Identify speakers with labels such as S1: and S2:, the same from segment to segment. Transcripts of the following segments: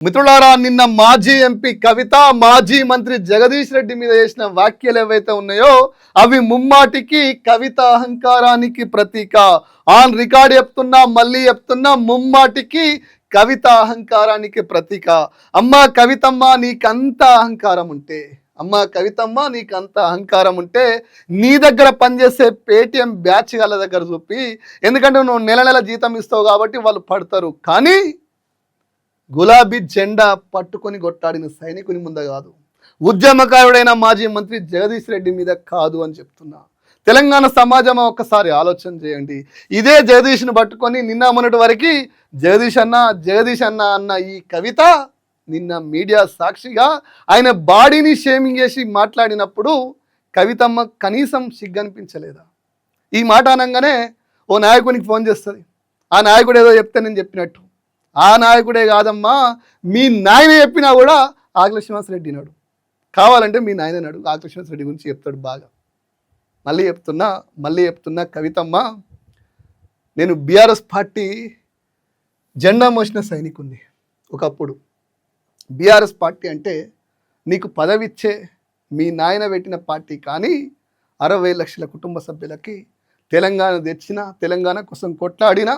S1: మిత్రులారా నిన్న మాజీ ఎంపీ కవిత మాజీ మంత్రి జగదీష్ రెడ్డి మీద చేసిన వ్యాఖ్యలు ఏవైతే ఉన్నాయో అవి ముమ్మాటికి కవిత అహంకారానికి ప్రతీక. ఆన్ రికార్డ్ చెప్తున్నా మళ్ళీ చెప్తున్నా ముమ్మాటికి కవిత అహంకారానికి ప్రతీక. అమ్మ కవితమ్మ నీకంత అహంకారం ఉంటే అమ్మ కవితమ్మ నీకు అంత అహంకారం ఉంటే నీ దగ్గర పనిచేసే పేటిఎం బ్యాచ్ వాళ్ళ దగ్గర చూపి ఎందుకంటే నువ్వు నెల నెల జీతం ఇస్తావు కాబట్టి వాళ్ళు పడతారు. కానీ గులాబీ జెండా పట్టుకొని కొట్టాడిన సైనికుని ముందు కాదు. ఉద్యమకారుడైన మాజీ మంత్రి జగదీష్ రెడ్డి మీద కాదు అని చెప్తున్నా. తెలంగాణ సమాజం ఒక్కసారి ఆలోచన చేయండి. ఇదే జగదీష్ను పట్టుకొని నిన్న మొన్నటి వరకు జగదీష్ అన్న జగదీష్ అన్న అన్న ఈ కవిత నిన్న మీడియా సాక్షిగా ఆయన బాడీని షేమింగ్ చేసి మాట్లాడినప్పుడు కవితమ్మ కనీసం సిగ్గనిపించలేదా? ఈ మాట అనగానే ఓ నాయకునికి ఫోన్ చేస్తుంది. ఆ నాయకుడు ఏదో చెప్తే నేను చెప్పినట్టు. ఆ నాయకుడే కాదమ్మా మీ నాయన చెప్పినా కూడా ఆకుల శ్రీనివాసరెడ్డి నాడు. కావాలంటే మీ నాయన నాడు ఆకుల శ్రీనివాసరెడ్డి గురించి చెప్తాడు బాగా. మళ్ళీ చెప్తున్నా మళ్ళీ చెప్తున్నా కవితమ్మ నేను బీఆర్ఎస్ పార్టీ జెండా మోసిన సైనికుని ఒకప్పుడు. బీఆర్ఎస్ పార్టీ అంటే నీకు పదవిచ్చే మీ నాయన పెట్టిన పార్టీ కానీ అరవై లక్షల కుటుంబ సభ్యులకి తెలంగాణ తెచ్చిన తెలంగాణ కోసం కొట్లాడిన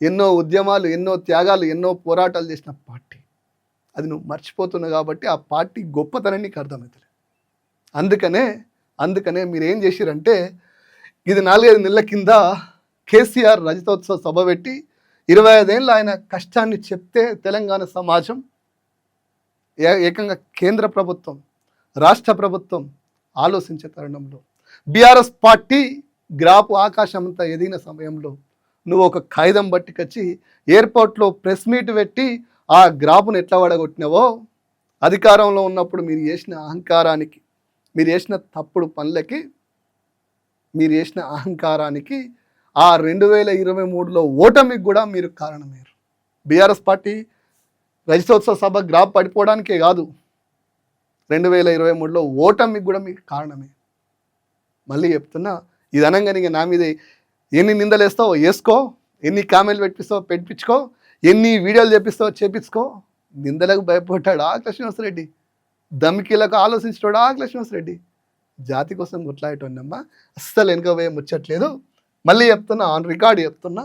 S1: ఎన్నో ఉద్యమాలు ఎన్నో త్యాగాలు ఎన్నో పోరాటాలు చేసిన పార్టీ. అది నువ్వు మర్చిపోతున్నావు కాబట్టి ఆ పార్టీ గొప్పతనం నీకు అర్థమవుతుంది అందుకనే అందుకనే మీరు ఏం చేసిరంటే ఇది నాలుగైదు నెలల కింద కేసీఆర్ రజతోత్సవ సభ పెట్టి ఇరవై ఐదేళ్ళు ఆయన కష్టాన్ని చెప్తే తెలంగాణ సమాజం ఏ- ఏకంగా కేంద్ర ప్రభుత్వం రాష్ట్ర ప్రభుత్వం ఆలోచించే తరుణంలో. బీఆర్ఎస్ పార్టీ గ్రాపు ఆకాశం అంతా ఎదిగిన సమయంలో నువ్వు ఒక కాగితం పట్టుకొచ్చి ఎయిర్పోర్ట్లో ప్రెస్ మీట్ పెట్టి ఆ గ్రాపును ఎట్లా వడగొట్టినావో అధికారంలో ఉన్నప్పుడు మీరు చేసిన అహంకారానికి మీరు చేసిన తప్పుడు పనులకి మీరు చేసిన అహంకారానికి ఆ రెండు వేల ఇరవై మూడులో ఓటమికి కూడా మీరు కారణమయ్యారు. బీఆర్ఎస్ పార్టీ రజతోత్సవ సభ గ్రాఫ్ పడిపోవడానికే కాదు రెండు వేల ఇరవై మూడులో ఓటమికి కూడా మీకు కారణమే మళ్ళీ చెప్తున్నా ఇది అనగానే నా మీద ఎన్ని నిందలు వేస్తావో వేసుకో ఎన్ని కామెంట్లు పెట్టిస్తావో పెట్టించుకో ఎన్ని వీడియోలు చేపిస్తావో చేపించుకో. నిందలకు భయపడ్డాడు ఆ కృష్ణశ్రెడ్డి దమ్మికీలకు ఆలోచించాడు ఆ కృష్ణశ్రెడ్డి జాతి కోసం కొట్లాడేటోన్నమ్మా అస్సలు వెనుక పోయే ముచ్చట్లేదు. మళ్ళీ చెప్తున్నా ఆన్ రికార్డ్ చెప్తున్నా.